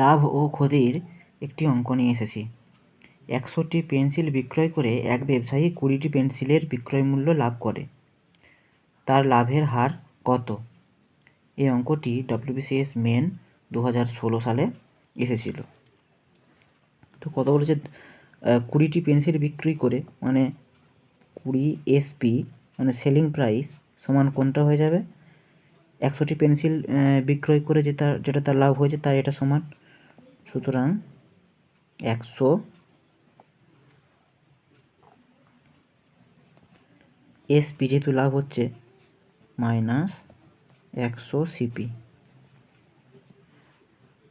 লাভ ও ক্ষতির একটি অঙ্ক নিয়ে এসেছি। একশোটি পেন্সিল বিক্রয় করে এক ব্যবসায়ী কুড়িটি পেন্সিলের বিক্রয় মূল্য লাভ করে। তার লাভের হার কত? এই অঙ্কটি ডব্লিউবিসিএস মেন দু হাজার ষোলো সালে এসেছিল। তো কত বলেছে? কুড়িটি পেন্সিল বিক্রি করে মানে কুড়ি এসপি মানে সেলিং প্রাইস সমান কোনটা হয়ে যাবে? একশোটি পেন্সিল বিক্রয় করে যে তার, যেটা তার লাভ হয়েছে তার এটা সমান। সুতরাং একশো এসপি যেহেতু লাভ হচ্ছে, মাইনাস একশো সিপি।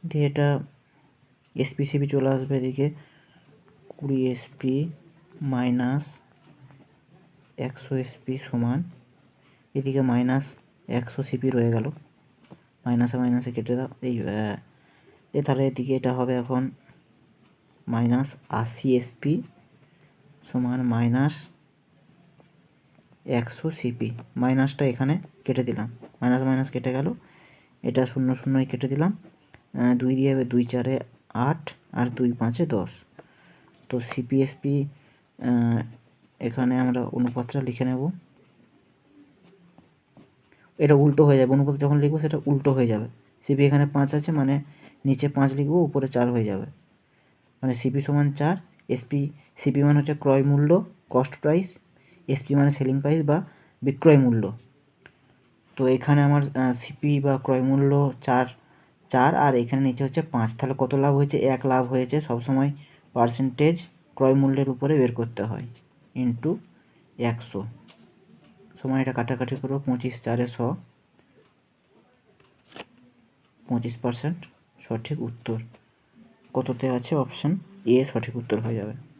দিয়ে এটা এসপি সিপি চলে আসবে এদিকে, কুড়ি এসপি মাইনাস একশো এসপি সমান, এদিকে মাইনাস একশো সিপি রয়ে গেল। মাইনাসে মাইনাসে কেটে দাও, এই তাহলে এদিকে এটা হবে এখন মাইনাস আশি এসপি সমান মাইনাস একশো সিপি মাইনাসটা এখানে কেটে দিলাম। মাইনাস মাইনাস কেটে গেল। এটা শূন্য শূন্যই কেটে দিলাম। দুই দিয়ে হবে দুই চারে আট আর দুই পাঁচে দশ। তো সিপিএসপি এখানে আমরা অনুপাতটা লিখে নেব। এটা উল্টো হয়ে যাবে। অনুপাত যখন লিখব সেটা উল্টো হয়ে যাবে। সিপি এখানে পাঁচ আছে মানে নিচে পাঁচ লিখব, উপরে চার হয়ে যাবে। মানে সিপি সমান চার এসপি সিপি মানে হচ্ছে ক্রয় মূল্য কস্ট প্রাইস এসপি মানে সেলিং প্রাইস বা বিক্রয় মূল্য। তো এখানে আমার সিপি বা ক্রয় মূল্য চার চার, আর এখানে নিচে হচ্ছে পাঁচ। তাহলে কত লাভ হয়েছে? এক লাভ হয়েছে। সবসময় পার্সেন্টেজ ক্রয় মূল্যের উপরে বের করতে হয়। ইন্টু একশো। সময় এটা কাটাকাটি করব, পঁচিশ চারে শ। পঁচিশ পার্সেন্ট সঠিক উত্তর। কততে আছে? অপশান এ সঠিক উত্তর হয়ে যাবে।